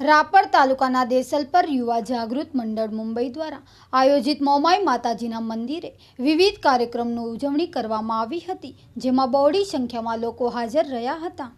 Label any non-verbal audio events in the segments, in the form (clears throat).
રાપર તાલુકાના દેસલપર યુવા જાગૃત મંડળ મુંબઈ દ્વારા આયોજિત મોમાઈ માતાજીના મંદિરે વિવિધ કાર્યક્રમની ઉજવણી કરવામાં આવી હતી, જેમાં બહોળી સંખ્યામાં લોકો હાજર રહ્યા હતા.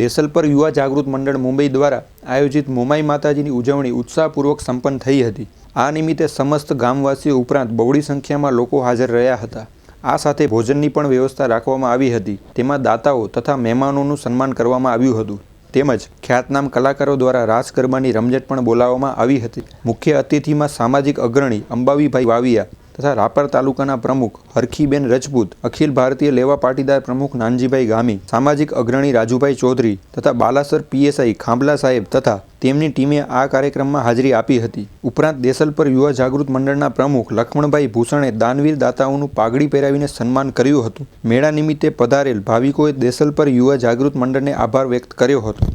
દેસલપર યુવા જાગૃત મંડળ મુંબઈ દ્વારા આયોજિત મોમાઈ માતાજીની ઉજવણી ઉત્સાહપૂર્વક સંપન્ન થઈ હતી. આ નિમિત્તે સમસ્ત ગામવાસીઓ ઉપરાંત બહોળી સંખ્યામાં લોકો હાજર રહ્યા હતા. આ સાથે ભોજનની પણ વ્યવસ્થા રાખવામાં આવી હતી. તેમાં દાતાઓ તથા મહેમાનોનું સન્માન કરવામાં આવ્યું હતું. તેમજ ખ્યાતનામ કલાકારો દ્વારા રાસ ગરબાની રમઝટ પણ બોલાવવામાં આવી હતી. મુખ્ય અતિથિમાં સામાજિક અગ્રણી અંબાવીભાઈ વાવિયા તથા રાપર તાલુકાના પ્રમુખ હરખીબેન રજપૂત, અખિલ ભારતીય લેવા પાટીદાર પ્રમુખ નાનજીભાઈ ગામી, સામાજિક અગ્રણી રાજુભાઈ ચૌધરી તથા બાલાસર પીએસઆઈ ખાંભલા સાહેબ તથા તેમની ટીમે આ કાર્યક્રમમાં હાજરી આપી હતી. ઉપરાંત દેસલપર યુવા જાગૃત મંડળના પ્રમુખ લક્ષ્મણભાઈ ભૂષણે દાનવીર દાતાઓનું પાઘડી પહેરાવીને સન્માન કર્યું હતું. મેળા નિમિત્તે પધારેલ ભાવિકોએ દેસલપર યુવા જાગૃત મંડળને આભાર વ્યક્ત કર્યો હતો.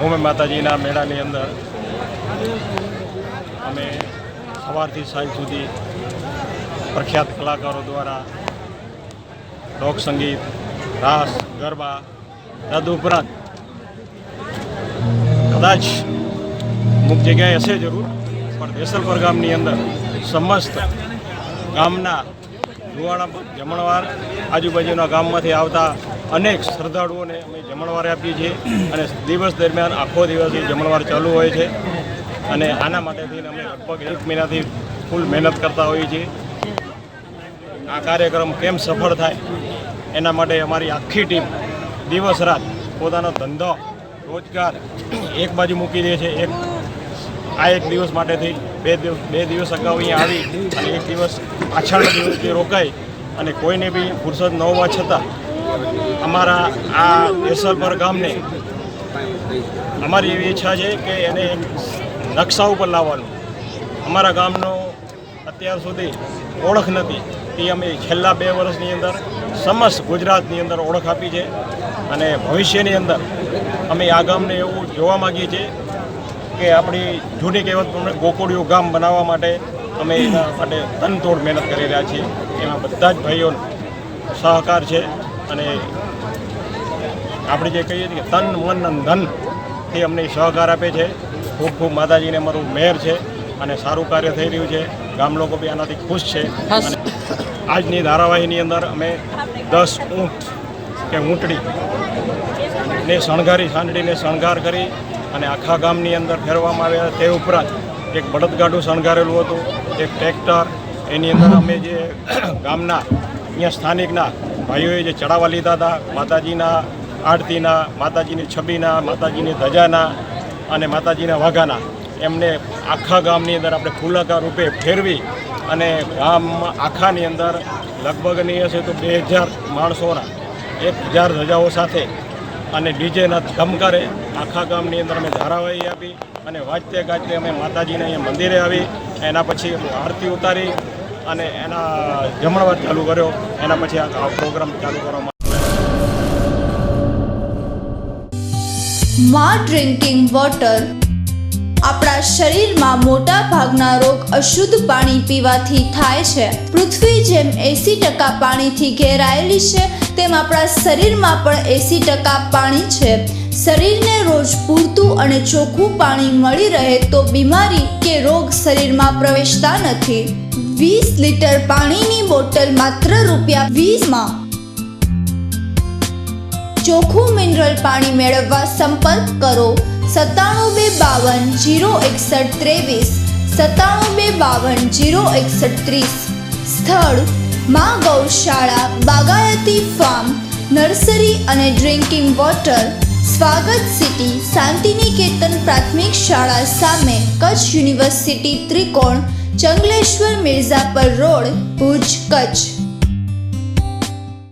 મોમે માતાજીના મેળાની અંદર અમે સવારથી સાંજ સુધી પ્રખ્યાત કલાકારો દ્વારા લોક સંગીત રાસ, ગરબા તદુપરાંત કદાચ અમુક જગ્યાએ હશે જરૂર, પણ દેસલપર ગામની અંદર સમસ્ત ગામના જુવાણા જમણવાર આજુબાજુના ગામમાંથી આવતા અનેક શ્રદ્ધાળુઓને અમે જમણવારે આપીએ છીએ અને દિવસ દરમિયાન આખો દિવસ જમણવાર ચાલુ હોય છે અને આના માટેથી અમે લગભગ એક મહિનાથી ફૂલ મહેનત કરતા હોઈએ છીએ. આ કાર્યક્રમ કેમ સફળ થાય એના માટે અમારી આખી ટીમ દિવસ રાત પોતાનો ધંધો રોજગાર એક બાજુ મૂકી દે છે, એક આ એક દિવસ માટેથી બે દિવસ બે દિવસ અગાઉ અહીંયા આવી અને એક દિવસ પાછળના દિવસથી રોકાઈ અને કોઈને બી ફુરસદ ન હોવા છતાં અમારા આ દેસલપર ગામને અમારી એવી ઈચ્છા છે કે એને નકશા ઉપર લાવવાનું. અમારા ગામનો અત્યાર સુધી ઓળખ નથી. એ અમે છેલ્લા બે વર્ષની અંદર સમસ્ત ગુજરાતની અંદર ઓળખ આપી છે અને ભવિષ્યની અંદર અમે આ ગામને એવું જોવા માગીએ છીએ કે આપણી જૂની કહેવત પ્રમાણે ગોકુળિયું ગામ બનાવવા માટે અમે એના માટે તનતોડ મહેનત કરી રહ્યા છીએ. એમાં બધા જ ભાઈઓનો સહકાર છે અને આપણે જે કહીએ છીએ કે તન મન અને ધનથી અમને સહકાર આપે છે. ખૂબ ખૂબ માતાજીને અમારું મેર છે અને સારું કાર્ય થઈ રહ્યું છે. ગામ લોકો બી આનાથી ખુશ છે. અને આજની ધારાવાહીની અંદર અમે દસ ઊંટ કે ઊંટડી ને શણગારી સાંજડીને શણગાર કરી અને આખા ગામની અંદર ફેરવામાં આવ્યા તે ઉપરાંત એક બળદગાડું શણગારેલું હતું, એક ટ્રેક્ટર. એની અંદર અમે જે (clears throat) ગામના, અહીંયા સ્થાનિકના ભાઈઓએ જે ચડાવવા લીધા હતા, માતાજીના આરતીના, માતાજીની છબીના, માતાજીની ધજાના અને માતાજીના વાઘાના, એમને આખા ગામની અંદર આપણે ફૂલાકાર રૂપે ફેરવી અને ગામ આખાની અંદર લગભગ નહીં હશે તો બે હજાર માણસોના, એક હજાર ધજાઓ સાથે અને ડીજેના ધમકારે આખા ગામની અંદર અમે ધારાવાહી આપી અને વાંચતે ગાજતે અમે માતાજીને અહીંયા મંદિરે આવી, એના પછી આરતી ઉતારી અને એના જમણવાર ચાલુ કર્યો, એના પછી આ પ્રોગ્રામ ચાલુ કરવામાં માં ડ્રિંકિંગ વોટર. આપણા શરીરમાં મોટા ભાગના રોગ અશુદ્ધ પાણી પીવાથી થાય છે. પૃથ્વી જેમ એસી ટકા પાણીથી ઘેરાયેલી છે તેમ આપણા શરીરમાં પણ એસી ટકા પાણી છે. શરીરને રોજ પૂરતું અને ચોખ્ખું પાણી મળી રહે તો બીમારી કે રોગ શરીરમાં પ્રવેશતા નથી. વીસ લીટર પાણીની બોટલ માત્ર રૂપિયા વીસમાં. ચોખ્ખું મિનરલ પાણી મેળવવા સંપર્ક કરો. સત્તાણું બે બાવન જીરો એકસઠ ત્રેવીસ. સત્તાણું બે બાવન જીરો એકસઠ ત્રીસ. સ્થળ, મા ગૌશાળા બાગાયતી ફાર્મ નર્સરી અને drinking water Swagat city Shantiniketan પ્રાથમિક શાળા સામે કચ્છ યુનિવર્સિટી ત્રિકોણ, ચંગલેશ્વર મિર્ઝાપર રોડ, ભુજ, કચ્છ.